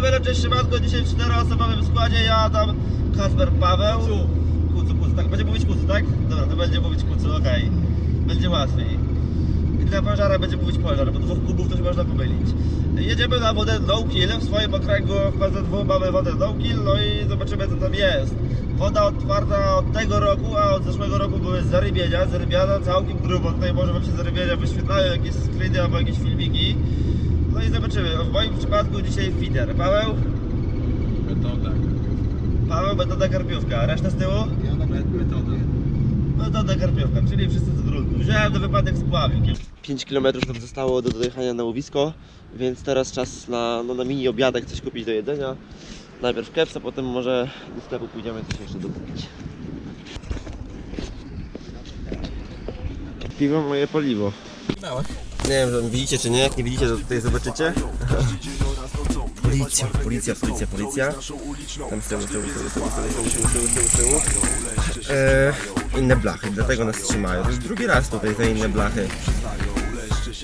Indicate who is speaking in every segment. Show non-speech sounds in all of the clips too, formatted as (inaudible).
Speaker 1: jedziemy leczyć szymatko dzisiaj w czteroosobowym składzie. Ja tam Kasper Paweł. Kucu, kucu, tak, będzie mówić kucu, tak? Dobra, to będzie mówić kucu, okej. Będzie łatwiej. I dla pożara będzie mówić pożar, bo dwóch kubów się można pomylić. Jedziemy na wodę no kill, w swoim okręgu w PZW mamy wodę no kill, no i zobaczymy co tam jest. Woda otwarta od tego roku, a od zeszłego roku były zarybienia, zarybiana całkiem grubo, tutaj może wam się zarybienia wyświetlają jakieś screeny albo jakieś filmiki. No i zobaczymy, w moim przypadku dzisiaj feeder. Paweł?
Speaker 2: Metoda.
Speaker 1: Paweł, metoda karpiówka, a reszta z tyłu?
Speaker 2: Metoda.
Speaker 1: Metoda karpiówka, czyli wszyscy z gruntu. Wziąłem do wypadek z pławikiem. 5 km nam zostało do dojechania na łowisko, więc teraz czas na, no, na mini obiadek coś kupić do jedzenia. Najpierw kepsa, potem może do sklepu pójdziemy coś jeszcze dokupić. Piwo moje paliwo. Nie wiem, widzicie czy nie, jak nie widzicie, to tutaj zobaczycie. Policja, policja, policja, policja. Tam z tyłu, z tyłu, z tyłu, z tyłu, z tyłu, z tyłu, z tyłu, z tyłu, z tyłu. E, inne blachy, dlatego nas trzymają. To jest drugi raz tutaj te inne blachy.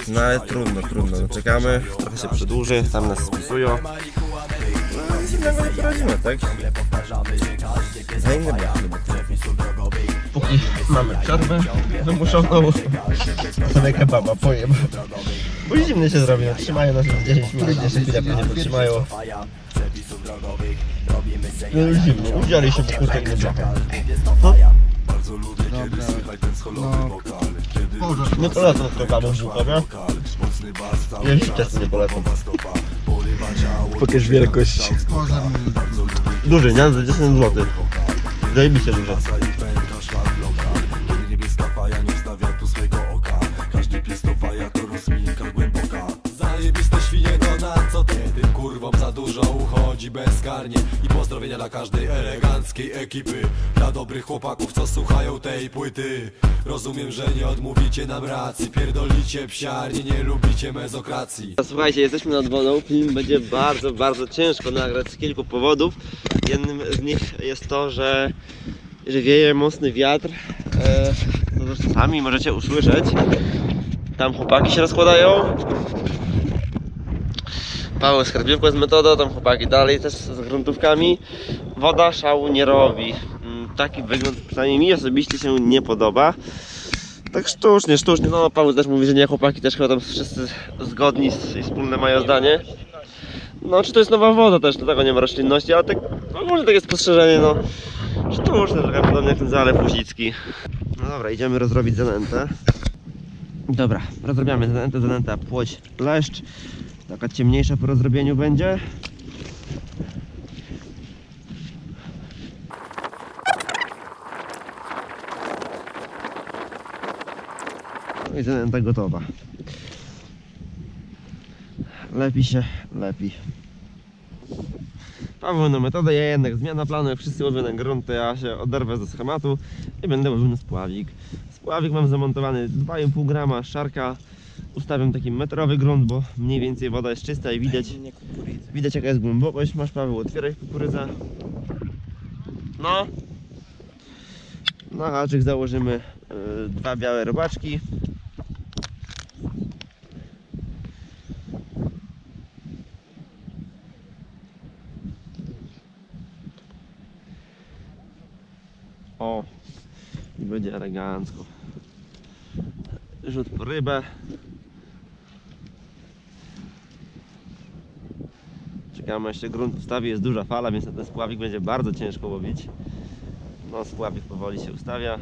Speaker 1: No ale trudno, trudno. No, czekamy, trochę się przedłuży, tam nas spisują. No nic innego nie poradzimy, tak? Za inne blachy. Póki mamy przerwę wymuszoną, sobie kebaba pojem. Bo zimny się zrobi, no, trzymają nas już 10 minut, jeszcze chwilę pewnie potrzymają. No już zimno, udzieli się w kurtek innym blachem. Nie polecam sklepami w Żółkowie. Jeśli często nie polecam.
Speaker 2: Pokaż wielkość.
Speaker 1: Duży, nie? Za 10 zł. Zajebiście duży.
Speaker 3: Uchodzi bezkarnie I pozdrowienia dla każdej eleganckiej ekipy Dla dobrych chłopaków, co słuchają tej płyty Rozumiem, że nie odmówicie nam racji Pierdolicie psiarnie, nie lubicie mezokracji
Speaker 1: Słuchajcie, jesteśmy nad wodą. Film będzie bardzo, bardzo ciężko nagrać z kilku powodów. Jednym z nich jest to, że, że wieje mocny wiatr. E, to zresztą sami możecie usłyszeć. Tam chłopaki się rozkładają. Paweł z metodą, tam chłopaki dalej też z gruntówkami. Woda szału nie robi. Mm, Taki wygląd przynajmniej mi osobiście się nie podoba. Tak sztucznie, sztucznie. No Paweł też mówi, że nie, chłopaki też chyba tam wszyscy zgodni i wspólne mają zdanie. No czy to jest nowa woda też, dlatego nie ma roślinności, ale tak ogólnie takie spostrzeżenie, no sztuczne, trochę podobnie jak ten zalew Łuzicki. No dobra, idziemy rozrobić zanętę. Dobra, rozrabiamy zanętę, zanęta płoć leszcz. Taka ciemniejsza po rozrobieniu będzie. No i zanęta gotowa. Lepi się, lepi. Paweł na metodę, ja jednak zmiana planu, jak wszyscy łowią na grunt, to ja się oderwę ze schematu i będę łowił na spławik. Spławik mam zamontowany 2,5 grama szarka. Ustawiam taki metrowy grunt, bo mniej więcej woda jest czysta i widać, widać jaka jest głębokość. Masz Paweł, otwieraj kukurydzę. No. Na haczyk założymy y, dwa białe robaczki. O, i będzie elegancko. Rzut po rybę. Czekamy jeszcze grunt wstawi, jest duża fala, więc na ten spławik będzie bardzo ciężko łowić. No spławik powoli się ustawia.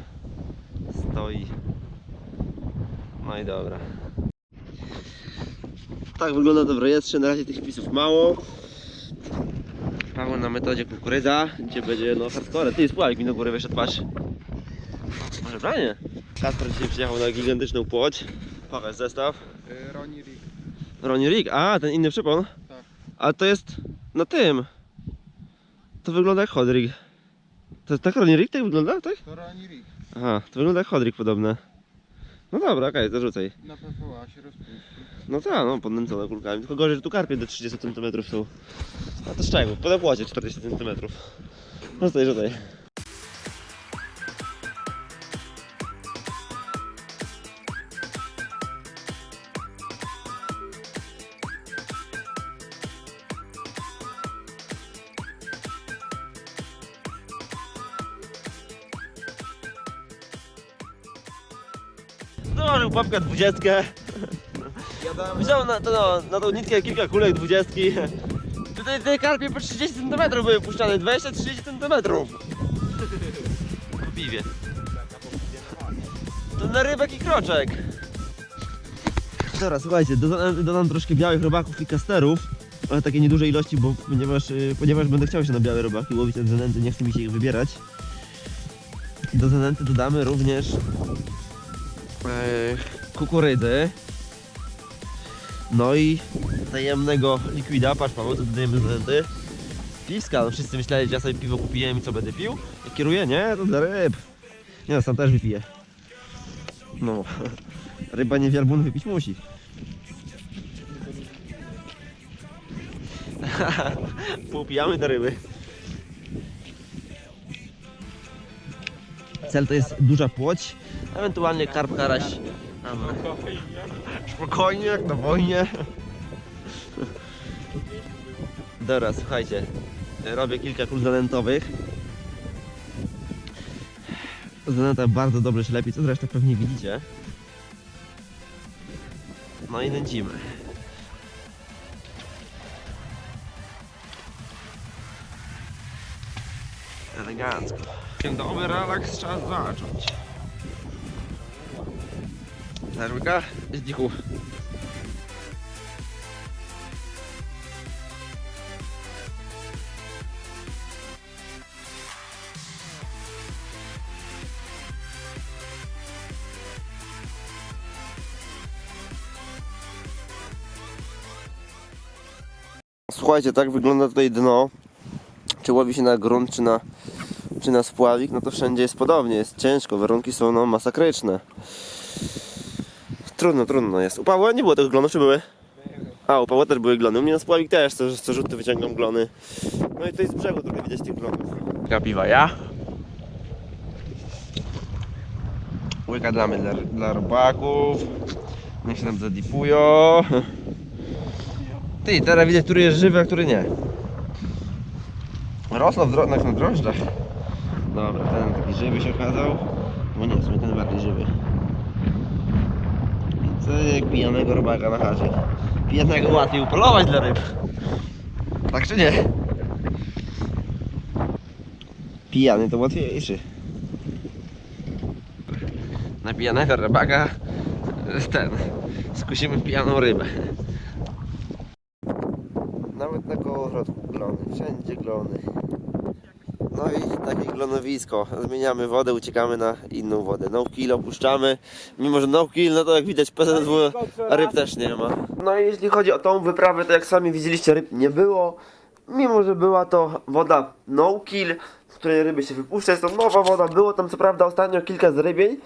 Speaker 1: Stoi. No i dobra. Tak wygląda to w na razie tych wpisów mało. Paweł na metodzie kukurydza, gdzie będzie no hardcore. Ty spławik mi do góry wyszedł, patrz. Może branie? Kasper dzisiaj przyjechał na gigantyczną płoć. Pokaż zestaw.
Speaker 2: Roni Rick.
Speaker 1: Ronnie Rig, a ten inny przypon?
Speaker 2: Tak.
Speaker 1: A to jest na tym. To wygląda jak Hodrig. To tak Ronnie Rig tak wygląda, tak?
Speaker 2: To Roni Rick.
Speaker 1: Aha, to wygląda jak Hodrig podobne. No dobra, okej, to rzucaj.
Speaker 2: Na PVA się rozpuści.
Speaker 1: No tak, no podnęcone kulkami. Tylko gorzej, że tu karpie do 30 cm są. A to z czego? Po płacie 40 cm. Rzucaj, rzucaj. Papkę dwudziestkę. Wziął na, to, no, na tą nitkę kilka kulek dwudziestki. Tutaj te karpie po 30 cm były puszczane, 20-30 cm. Po piwie. To na rybek i kroczek. Dobra, słuchajcie, dodam, dodam troszkę białych robaków i kasterów, ale takie nieduże ilości, bo ponieważ, y, ponieważ będę chciał się na białe robaki łowić te zanęty, nie chce mi się ich wybierać. Do zanęty dodamy również e, kukurydzy. No i tajemnego likwida, patrz Paweł, co dodajemy do zanęty. Piwska, no wszyscy myśleli, że ja sobie piwo kupiłem i co będę pił? Ja kieruję? Nie, to dla ryb. Nie no, sam też wypiję. No, (laughs) ryba nie wielbłąd wypić musi. (laughs) Poupijamy te ryby. Cel to jest duża płoć, ewentualnie karp, karaś. Spokojnie, jak na wojnie. Dobra, słuchajcie. Robię kilka kul zanętowych. Zanęta bardzo dobrze się lepi, co zresztą pewnie widzicie. No i nęcimy. Elegancko. Dobry relaks trzeba zacząć. Nerwika? Zdzichu. Słuchajcie, tak wygląda tutaj dno. Czy łowi się na grunt, czy na, czy na spławik, no to wszędzie jest podobnie, jest ciężko, warunki są no masakryczne. Trudno, trudno jest. U Pawła nie było tych glonów, czy były? A, u Pawła też były glony, u mnie na spławik też, co, co rzuty wyciągam glony. No i tutaj z brzegu trochę widać tych glonów. Kapiwa ja. Łyka damy dla, dla robaków. Niech się tam zadipują. Ty, teraz widać, który jest żywy, a który nie. Rosną w dro- na drożdżach. Dobra, ten taki żywy się okazał. No nie, w sumie ten bardziej żywy. Co jak pijanego robaka na chacie. Pijanego łatwiej upolować dla ryb. Tak czy nie? Pijany to łatwiejszy. Na pijanego robaka ten. Skusimy pijaną rybę. Nawet na kołowrotku glony, wszędzie glony. No i takie glonowisko. Zmieniamy wodę, uciekamy na inną wodę. No kill opuszczamy. Mimo, że no kill, no to jak widać PZW ryb też nie ma. No i jeśli chodzi o tą wyprawę, to jak sami widzieliście ryb nie było. Mimo, że była to woda no kill, z której ryby się wypuszcza. Jest to nowa woda, było tam co prawda ostatnio kilka zrybień.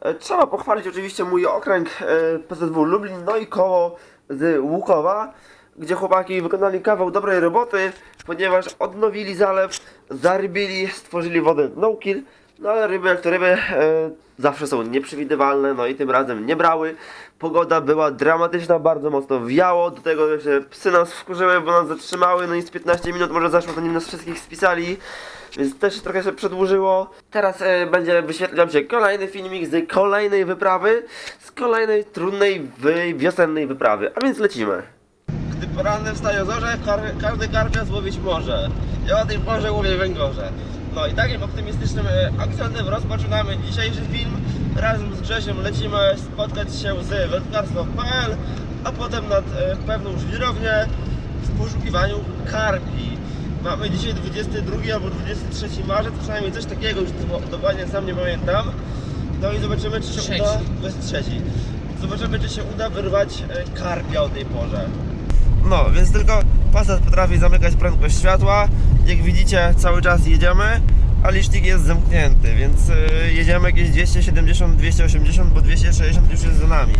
Speaker 1: E, Trzeba pochwalić oczywiście mój okręg e, PZW Lublin, no i koło z Łukowa gdzie chłopaki wykonali kawał dobrej roboty, ponieważ odnowili zalew, zarybili, stworzyli wodę no kill, no ale ryby jak to ryby e, zawsze są nieprzewidywalne, no i tym razem nie brały. Pogoda była dramatyczna, bardzo mocno wiało, do tego jeszcze psy nas wkurzyły, bo nas zatrzymały, no i z 15 minut może zaszło, to nim nas wszystkich spisali. Więc też trochę się przedłużyło. Teraz e, będzie wyświetlał się kolejny filmik z kolejnej wyprawy, z kolejnej trudnej wy, wiosennej wyprawy. A więc lecimy. Gdy poranne wstają zorze, każdy karpia złowić może. Ja o tej porze łowię węgorze. No i takim optymistycznym e, akcentem rozpoczynamy dzisiejszy film. Razem z Grzesiem lecimy spotkać się z wędkarstwo.pl, a potem nad e, pewną żwirownię w poszukiwaniu karpi. Mamy dzisiaj 22 albo 23 marzec, przynajmniej coś takiego, już do- dokładnie sam nie pamiętam. No i zobaczymy czy się
Speaker 2: Trzeci.
Speaker 1: uda. To jest trzeci. Zobaczymy czy się uda wyrwać e, karpia o tej porze. No, więc tylko Passat potrafi zamykać prędkość światła. Jak widzicie, cały czas jedziemy, a licznik jest zamknięty, więc y, jedziemy jakieś 270, 280, bo 260 już jest za nami.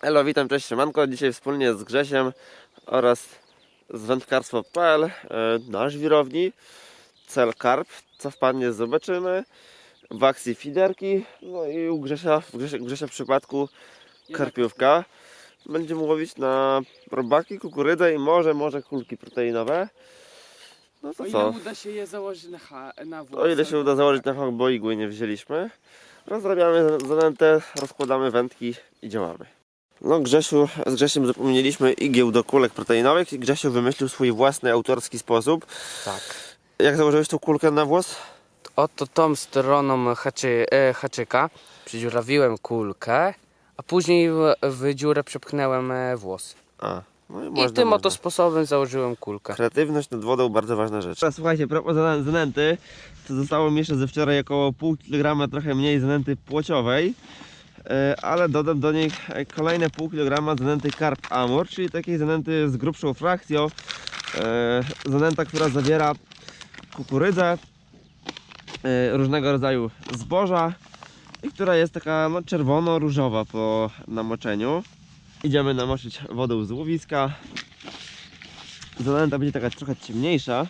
Speaker 1: Hello, witam, cześć Siemanko. Dzisiaj wspólnie z Grzesiem oraz z wędkarstwo.pl e, na żwirowni cel karp. Co wpadnie zobaczymy. W akcji fiderki. No i u Grzesia, w Grzesia, Grzesia w przypadku karpiówka. Będziemy łowić na robaki, kukurydzę i może, może kulki proteinowe. No
Speaker 4: O
Speaker 1: to
Speaker 4: ile
Speaker 1: co?
Speaker 4: uda się je założyć na, ha, na włosy.
Speaker 1: O ile się uda założyć na hak, bo igły nie wzięliśmy. Rozrabiamy zanętę, rozkładamy wędki i działamy. No Grzesiu, z Grzesiem zapomnieliśmy igieł do kulek proteinowych i Grzesiu wymyślił swój własny autorski sposób.
Speaker 4: Tak.
Speaker 1: Jak założyłeś tą kulkę na włos?
Speaker 4: Oto tą stroną haczy, e, haczyka przydziurawiłem kulkę, a później w, w dziurę przepchnąłem e, włos.
Speaker 1: A, no i
Speaker 4: I
Speaker 1: można,
Speaker 4: tym oto
Speaker 1: można.
Speaker 4: sposobem założyłem kulkę.
Speaker 1: Kreatywność nad wodą bardzo ważna rzecz. Teraz słuchajcie, propos zanan- zanęty, to zostało mi jeszcze ze wczoraj około pół kilograma, trochę mniej zanęty płociowej, ale dodam do niej e, kolejne pół kilograma zanęty Carp Amur, czyli takiej zanęty z grubszą frakcją. E, Zanęta, która zawiera kukurydzę, e, różnego rodzaju zboża i która jest taka no, czerwono-różowa po namoczeniu. Idziemy namoczyć wodą z łowiska. Zanęta będzie taka trochę ciemniejsza,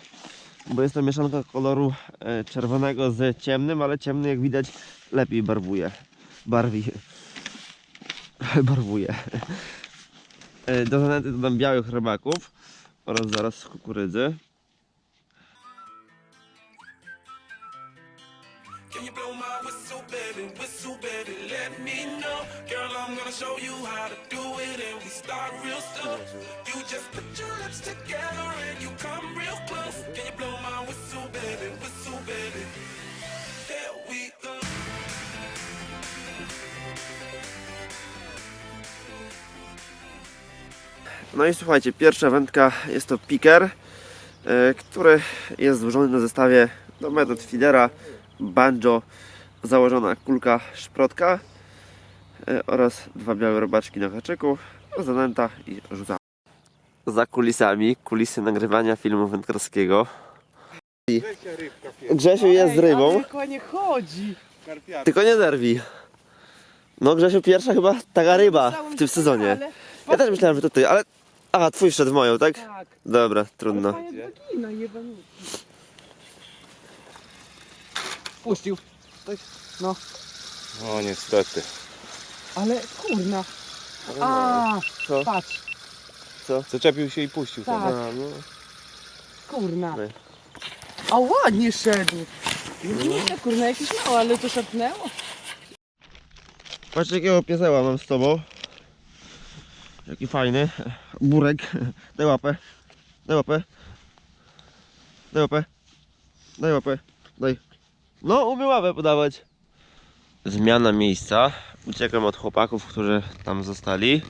Speaker 1: bo jest to mieszanka koloru e, czerwonego z ciemnym, ale ciemny jak widać lepiej barwuje. Barwi. barwuje. E, Do zanęty dodam białych rybaków oraz zaraz kukurydzy. No i słuchajcie, pierwsza wędka jest to piker, e, który jest złożony na zestawie do metod feedera, banjo, założona kulka szprotka e, oraz dwa białe robaczki na haczyku, zanęta i rzucamy. Za kulisami, kulisy nagrywania filmu wędkarskiego. Grzesiu jest z rybą,
Speaker 4: nie chodzi.
Speaker 1: tylko nie zerwij. No Grzesiu, pierwsza chyba taka ryba w tym sezonie. Ja też myślałem, że to ty, ale... Aha, twój szedł w moją, tak?
Speaker 4: Tak.
Speaker 1: Dobra, trudno.
Speaker 4: Jebanuki. Puścił. No,
Speaker 2: O niestety.
Speaker 4: ale kurna. A,
Speaker 1: Co?
Speaker 4: patrz,
Speaker 2: Zaczepił się i puścił
Speaker 4: Tak.
Speaker 1: A, no.
Speaker 4: kurna.
Speaker 1: Nie.
Speaker 4: A ładnie szedł. Nie, kurna, jakieś małe, ale to szarpnęło.
Speaker 1: Patrz jakiego pieseła mam z tobą. Jaki fajny. Burek. Daj łapę. Daj łapę. Daj łapę. Daj łapę. Daj. No, umie łapę podawać. Zmiana miejsca. Uciekam od chłopaków, którzy tam zostali.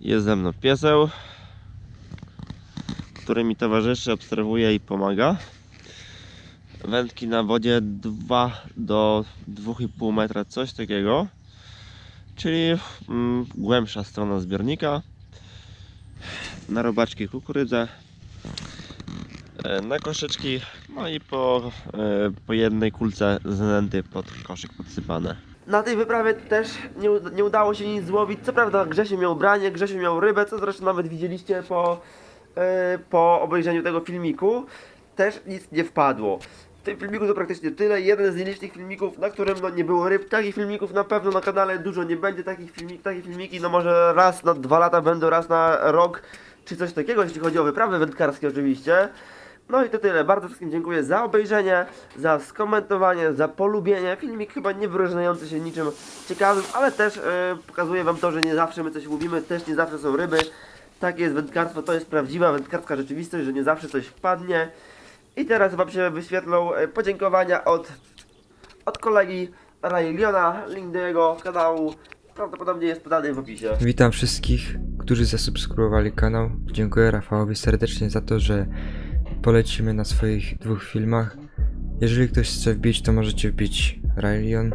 Speaker 1: Jest ze mną pieseł, który mi towarzyszy, obserwuje i pomaga. Wędki na wodzie 2 do 2,5 metra, coś takiego czyli mm, głębsza strona zbiornika. Na robaczki kukurydzę, e, na koszyczki, no i po, e, po jednej kulce zanęty pod koszyk podsypane. Na tej wyprawie też nie, nie udało się nic złowić. Co prawda Grzesiu miał branie, Grzesiu miał rybę, co zresztą nawet widzieliście po, e, po obejrzeniu tego filmiku. Też nic nie wpadło. Tym filmiku to praktycznie tyle. Jeden z nielicznych filmików, na którym no, nie było ryb. Takich filmików na pewno na kanale dużo nie będzie. Takich filmik, takie filmiki, no może raz na dwa lata będą, raz na rok, czy coś takiego, jeśli chodzi o wyprawy wędkarskie oczywiście. No i to tyle. Bardzo wszystkim dziękuję za obejrzenie, za skomentowanie, za polubienie. Filmik chyba nie wyróżniający się niczym ciekawym, ale też e, pokazuje Wam to, że nie zawsze my coś mówimy, też nie zawsze są ryby. Takie jest wędkarstwo, to jest prawdziwa wędkarska rzeczywistość, że nie zawsze coś wpadnie. I teraz Wam się wyświetlą e, podziękowania od, od kolegi Rayliona. Link do jego kanału prawdopodobnie jest podany w opisie.
Speaker 5: Witam wszystkich, którzy zasubskrybowali kanał. Dziękuję Rafałowi serdecznie za to, że polecimy na swoich dwóch filmach. Jeżeli ktoś chce wbić, to możecie wbić Raelion.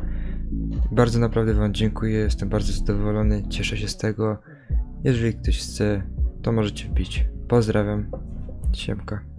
Speaker 5: Bardzo naprawdę Wam dziękuję, jestem bardzo zadowolony, cieszę się z tego. Jeżeli ktoś chce, to możecie wbić. Pozdrawiam. Siemka.